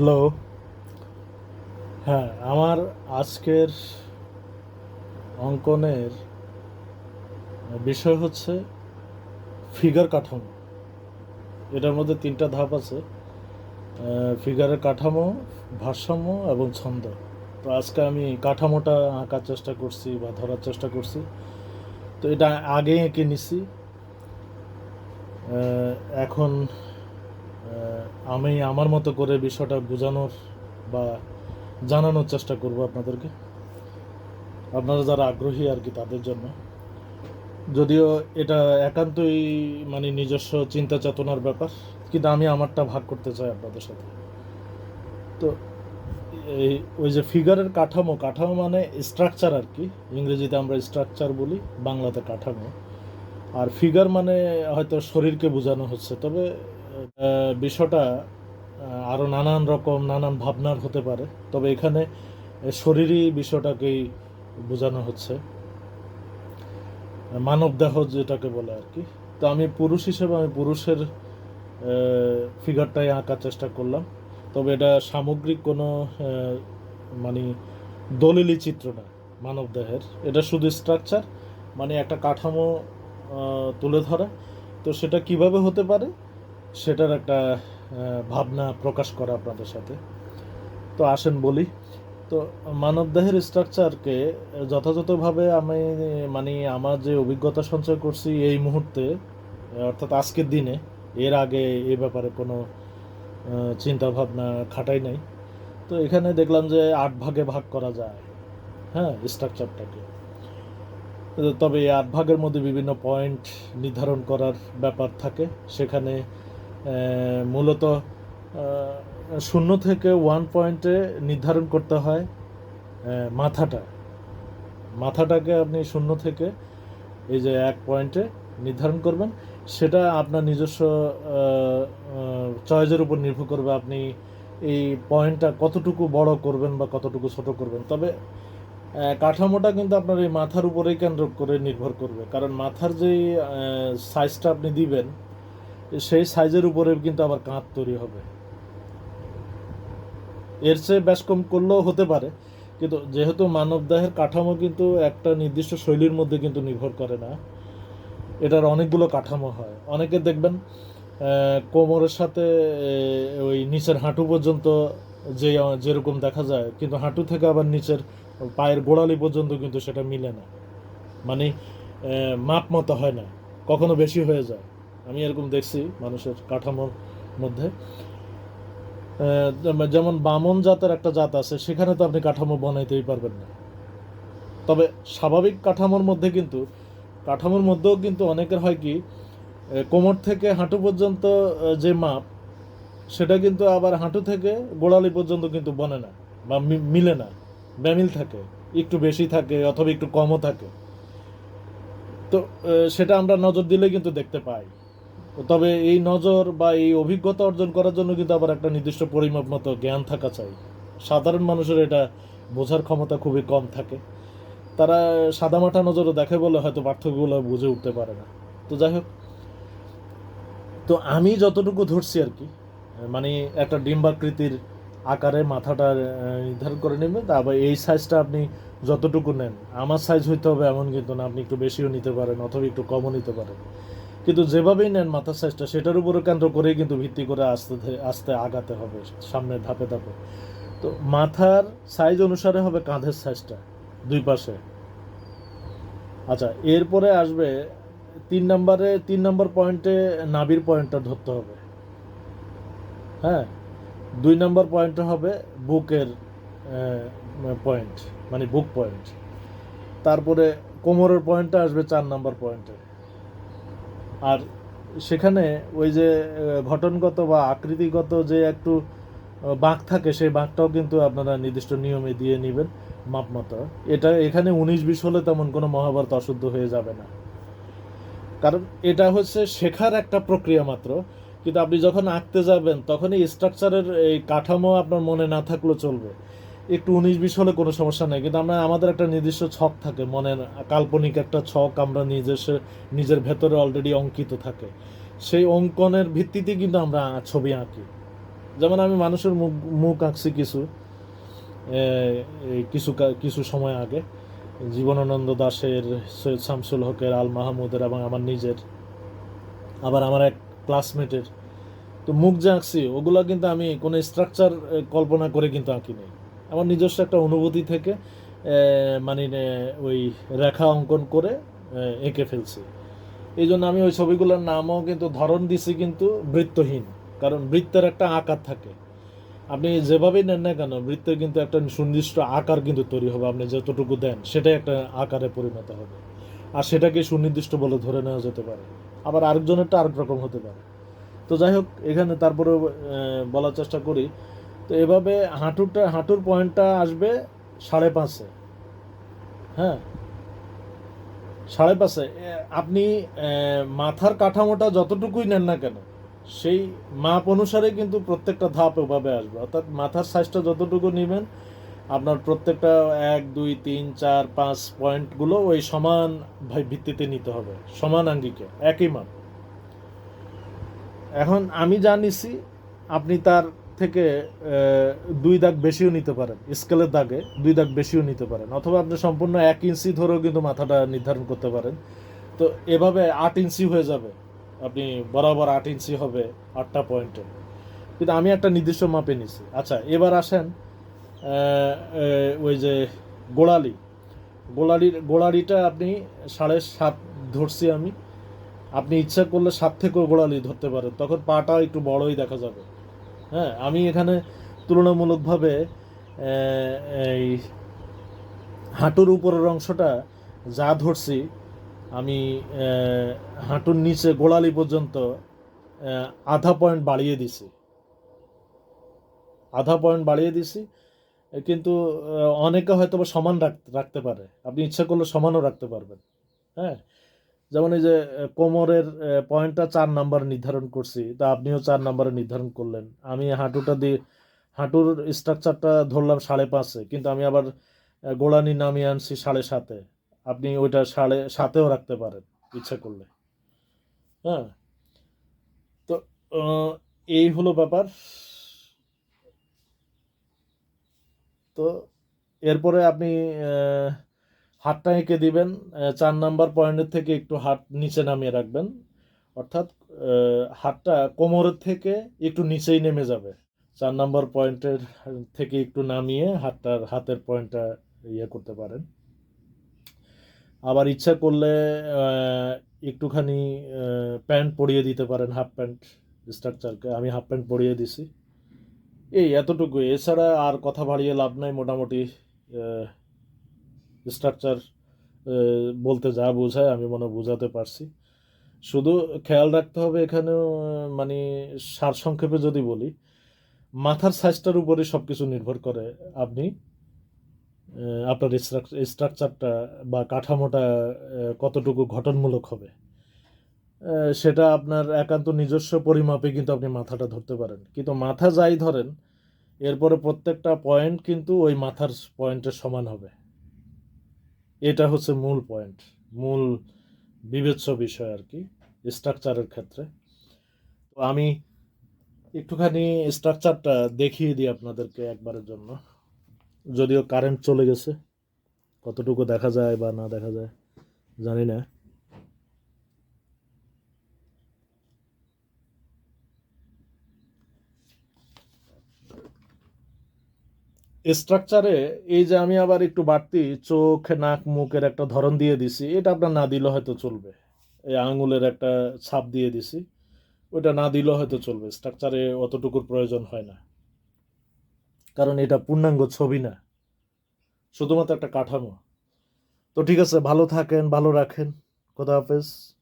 Hello. হ্যাঁ আমার আজকের অঙ্কনের বিষয় হচ্ছে ফিগার কাঠামো। এটার মধ্যে তিনটা ধাপ আছে। ফিগারের কাঠামো, ভারসাম্য এবং ছন্দ। তো আজকে আমি কাঠামোটা আঁকার চেষ্টা করছি বা ধরার চেষ্টা করছি। তো এটা আগে এঁকে নিছি। এখন আমি আমার মতো করে বিষয়টা বোঝানোর বা জানানোর চেষ্টা করব আপনাদেরকে। আপনারা যারা আগ্রহী আর কি তাদের জন্য। যদিও এটা একান্তই মানে নিজস্ব চিন্তা চেতনার ব্যাপার, কিন্তু আমি আমারটা ভাগ করতে চাই আপনাদের সাথে। তো এই, ওই যে ফিগারের কাঠামো কাঠামো মানে স্ট্রাকচার আর কি। ইংরেজিতে আমরা স্ট্রাকচার বলি, বাংলাতে কাঠামো। আর ফিগার মানে হয়তো শরীরকে বোঝানো হচ্ছে, তবে বিষয়টা আহ, আরও নানান রকম নানান ভাবনার হতে পারে। তবে এখানে শরীরই বিষয়টাকেই বোঝানো হচ্ছে। মানব দেহ যেটাকে বলে আর কি। তো আমি পুরুষ হিসেবে আমি পুরুষের ফিগারটাই আঁকার চেষ্টা করলাম। তবে এটা সামগ্রিক কোনো মানে দলিলি চিত্র না মানব দেহের। এটা শুধু স্ট্রাকচার মানে একটা কাঠামো তুলে ধরা। তো সেটা কীভাবে হতে পারে? সেটার একটা ভাবনা প্রকাশ করা আপনাদের সাথে। তো আসেন বলি। তো মানবদেহের স্ট্রাকচারকে যথাযথভাবে আমি মানে আমার যে অভিজ্ঞতা সঞ্চয় করছি এই মুহূর্তে অর্থাৎ আজকের দিনে এর আগে এ ব্যাপারে কোনো আহ, চিন্তা ভাবনা খাটাই নাই। তো এখানে দেখলাম যে আট ভাগে ভাগ করা যায় হ্যাঁ স্ট্রাকচারটাকে। তবে এই আট ভাগের মধ্যে বিভিন্ন পয়েন্ট নির্ধারণ করার ব্যাপার থাকে। সেখানে মূলত শূন্য থেকে ওয়ান পয়েন্টে নির্ধারণ করতে হয় মাথাটা। মাথাটাকে আপনি শূন্য থেকে এই যে এক পয়েন্টে নির্ধারণ করবেন, সেটা আপনার নিজস্ব চয়েসের উপর নির্ভর করবে আপনি এই পয়েন্টটা কতটুকু বড় করবেন বা কতটুকু ছোট করবেন। তবে কাঠামোটা কিন্তু আপনার এই মাথার উপরেই কেন্দ্র করে নির্ভর করবে। কারণ মাথার যেই সাইজটা আপনি দিবেন সেই সাইজের উপরে কিন্তু আবার কাঁধ তৈরি হবে। এর চেয়ে বেশ কম করলেও হতে পারে, কিন্তু যেহেতু মানবদেহের কাঠামো কিন্তু একটা নির্দিষ্ট শৈলীর মধ্যে কিন্তু নির্ভর করে না, এটার অনেকগুলো কাঠামো হয়। অনেকে দেখবেন কোমরের সাথে ওই নিচের হাঁটু পর্যন্ত যে, যেরকম দেখা যায়, কিন্তু হাঁটু থেকে আবার নিচের পায়ের গোড়ালি পর্যন্ত কিন্তু সেটা মিলে না। মানে মাপ মতো হয় না, কখনো বেশি হয়ে যায়। আমি এরকম দেখছি মানুষের কাঠামোর মধ্যে। যেমন বামন জাতের একটা জাত আছে, সেখানে তো আপনি কাঠামো বানাইতেই পারবেন না। তবে স্বাভাবিক কাঠামোর মধ্যে কিন্তু, কাঠামোর মধ্যেও কিন্তু অনেকের হয় কি কোমর থেকে হাঁটু পর্যন্ত যে মাপ, সেটা কিন্তু আবার হাঁটু থেকে গোড়ালি পর্যন্ত কিন্তু বনে না, বা মিলে না। ব্যামিল থাকে, একটু বেশি থাকে, অথবা একটু কমও থাকে। তো সেটা আমরা নজর দিলে কিন্তু দেখতে পাই। তবে এই নজর বা এই অভিজ্ঞতা অর্জন করার জন্য কিন্তু আবার একটা নির্দিষ্ট পরিমাপ মতো জ্ঞান থাকা চাই। সাধারণ মানুষের এটা বোঝার ক্ষমতা খুবই কম থাকে। তারা সাদামাটা নজরে দেখে বলে হয়তো পার্থক্যগুলো বুঝে উঠতে পারে না। তো যাই হোক, তো আমি যতটুকু ধরছি আর কি মানে একটা ডিম্বাকৃতির আকারে মাথাটা নির্ধারণ করে নেবেন, তারপর এই সাইজটা আপনি যতটুকু নেন, আমার সাইজ হইতে হবে এমন কিন্তু না, আপনি একটু বেশিও নিতে পারেন অথবা একটু কমও নিতে পারেন। কিন্তু যেভাবেই নেন মাথার সাইজটা সেটার উপরে কেন্দ্র করেই কিন্তু ভিত্তি করে আস্তে আস্তে আগাতে হবে, সামনে ধাপে ধাপে। তো মাথার সাইজ অনুসারে হবে কাঁধের সাইজটা দুই পাশে। আচ্ছা এরপরে আসবে, তিন নম্বরে, তিন নম্বর পয়েন্টে নাভির পয়েন্টটা ধরতে হবে। হ্যাঁ দুই নম্বর পয়েন্টটা হবে বুকের পয়েন্ট মানে বুক পয়েন্ট। তারপরে কোমরের পয়েন্টটা আসবে চার নম্বর পয়েন্টে। আর সেখানে ওই যে ঘটনগত বা আকৃতিগত যে একটু বাঁক থাকে, সেই বাঁকটাও কিন্তু আপনারা নির্দিষ্ট নিয়মে দিয়ে নেবেন, মাপ মতো। এটা এখানে উনিশ বিশ হলে তেমন কোনো মহাভারত অশুদ্ধ হয়ে যাবে না। কারণ এটা হচ্ছে শেখার একটা প্রক্রিয়া মাত্র। কিন্তু আপনি যখন আঁকতে যাবেন তখন এই স্ট্রাকচারের এই কাঠামো আপনার মনে না থাকলেও চলবে। একটু উনিশ বিশ হলে কোনো সমস্যা নেই, কিন্তু আমরা, আমাদের একটা নির্দিষ্ট ছক থাকে, মনের কাল্পনিক একটা ছক আমরা নিজস্ব নিজের ভেতরে অলরেডি অঙ্কিত থাকে। সেই অঙ্কনের ভিত্তিতে কিন্তু আমরা ছবি আঁকি। যেমন আমি মানুষের মুখ মুখ আঁকছি কিছু কিছু কিছু সময় আগে। জীবনানন্দ দাশের সৈয়দ শামসুল হকের, আল মাহমুদের এবং আমার নিজের, আবার আমার এক ক্লাসমেটের তো মুখ যে আঁকছি, ওগুলো কিন্তু আমি কোনো স্ট্রাকচার কল্পনা করে কিন্তু আঁকি নেই। আমার নিজস্ব একটা অনুভূতি থেকে মানে ওই রেখা অঙ্কন করে এঁকে ফেলছি। এই জন্য আমি ওই ছবিগুলোর নামও কিন্তু, ধরন দিছি কিন্তু বৃত্তহীন, কারণ বৃত্তের একটা আকার থাকে। আপনি যেভাবেই নেন না কেন, বৃত্তের কিন্তু একটা সুনির্দিষ্ট আকার কিন্তু তৈরি হবে, আপনি যতটুকু দেন, সেটাই একটা আকারে পরিণত হবে। আর সেটাকে সুনির্দিষ্ট বলে ধরে নেওয়া যেতে পারে। আবার আরেকজনেরটা আরেক রকম হতে পারে। তো যাই হোক, এখানে তারপরে বলার চেষ্টা করি তো এভাবে হাঁটুটা, হাঁটুর পয়েন্টটা আসবে সাড়ে পাঁচে। হ্যাঁ? সাড়ে পাঁচে। আপনি মাথার কাঠামোটা যতটুকুই নেন না কেন, সেই মাপ অনুসারে কিন্তু প্রত্যেকটা ধাপ ওভাবে আসবে। অর্থাৎ মাথার সাইজটা যতটুকু নেবেন, আপনার প্রত্যেকটা এক, দুই, তিন, চার, পাঁচ পয়েন্টগুলো ওই সমান ভিত্তিতে নিতে হবে। সমান আঙ্গিকে, একই মাপ। এখন আমি যা নিছি, আপনি তার থেকে দুই দাগ বেশিও নিতে পারেন। স্কেলের দাগে দুই দাগ বেশিও নিতে পারেন। অথবা আপনি সম্পূর্ণ এক ইঞ্চি ধরেও কিন্তু মাথাটা নির্ধারণ করতে পারেন। তো এভাবে আট ইঞ্চি হয়ে যাবে। আপনি বরাবর আট ইঞ্চি হবে আটটা পয়েন্টে। কিন্তু আমি একটা নির্দিষ্ট মাপে নিছি। আচ্ছা এবার আসেন ওই যে গোড়ালি। গোড়ালির, গোড়ালিটা আপনি সাড়ে সাত ধরছি আমি। আপনি ইচ্ছা করলে সাত থেকেও গোড়ালি ধরতে পারেন। তখন পাটা একটু বড়ই দেখা যাবে। হ্যাঁ আমি এখানে তুলনামূলকভাবে এই হাঁটুর উপরের অংশটা যা ধরছি, আমি হাঁটুর নিচে গোড়ালি পর্যন্ত আধা পয়েন্ট বাড়িয়ে দিছি। আধা পয়েন্ট বাড়িয়ে দিছি, কিন্তু অনেকে হয়তো সমান রাখ- রাখতে পারে। আপনি ইচ্ছা করলে সমানও রাখতে পারবেন। হ্যাঁ যেমন এই যে কোমরের পয়েন্টটা চার নাম্বার নির্ধারণ করছি, তা আপনিও চার নাম্বারে নির্ধারণ করলেন। আমি হাঁটুটা দিয়ে, হাঁটুর স্ট্রাকচারটা ধরলাম সাড়ে পাঁচে, কিন্তু আমি আবার গোড়ানি নামিয়ে আনছি সাড়ে সাতে। আপনি ওইটা সাড়ে সাতেও রাখতে পারেন, ইচ্ছা করলে। হ্যাঁ? তো এই হলো ব্যাপার। তো, এরপরে আপনি হাতটা এঁকে দিবেন চার নাম্বার পয়েন্টের থেকে একটু হাত নিচে নামিয়ে রাখবেন। অর্থাৎ হাতটা কোমরের থেকে একটু নিচেই নেমে যাবে। চার নাম্বার পয়েন্টের থেকে একটু নামিয়ে হাতটার হাতের পয়েন্টটা ইয়ে করতে পারেন। আবার ইচ্ছা করলে একটুখানি প্যান্ট পরিয়ে দিতে পারেন, হাফ প্যান্ট স্ট্রাকচারকে। আমি হাফ প্যান্ট পরিয়ে দিছি। এই এতটুকু এছাড়া আর কথা বাড়িয়ে লাভ নাই মোটামুটি স্ট্রাকচার বলতে যা বোঝায় আমি মনে বোঝাতে পারছি। শুধু খেয়াল রাখতে হবে এখানেও আহ, মানে সারসংক্ষেপে যদি বলি মাথার সাইজটার উপরে সব কিছু নির্ভর করে আপনি আপনার স্ট্রাকচারটা বা কাঠামোটা কতটুকু গঠনমূলক হবে। সেটা আপনার একান্ত নিজস্ব পরিমাপে কিন্তু আপনি মাথাটা ধরতে পারেন। কিন্তু মাথা যাই ধরেন এরপরে প্রত্যেকটা পয়েন্ট কিন্তু ওই মাথার পয়েন্টের সমান হবে। এটা হচ্ছে মূল পয়েন্ট মূল বিবেচ্য বিষয় আর কি স্ট্রাকচারের ক্ষেত্রে। তো আমি একটুখানি স্ট্রাকচারটা দেখিয়ে দিই আপনাদেরকে একবারের জন্য। যদিও কারেন্ট চলে গেছে, কতটুকু দেখা যায় বা না দেখা যায়, জানি না। স্ট্রাকচারে এই যে আমি আবার একটু বাড়তি চোখ, নাক, মুখের একটা ধরন দিয়ে দিছি, এটা আপনার না দিলে হয়তো চলবে। এই আঙুলের একটা ছাপ দিয়ে দিছি ওটা না দিলেও হয়তো চলবে। স্ট্রাকচারে অতটুকুর প্রয়োজন হয় না। কারণ এটা পূর্ণাঙ্গ ছবি না। শুধুমাত্র একটা কাঠামো। তো ঠিক আছে, ভালো থাকেন, ভালো রাখেন। খোদা হাফেজ।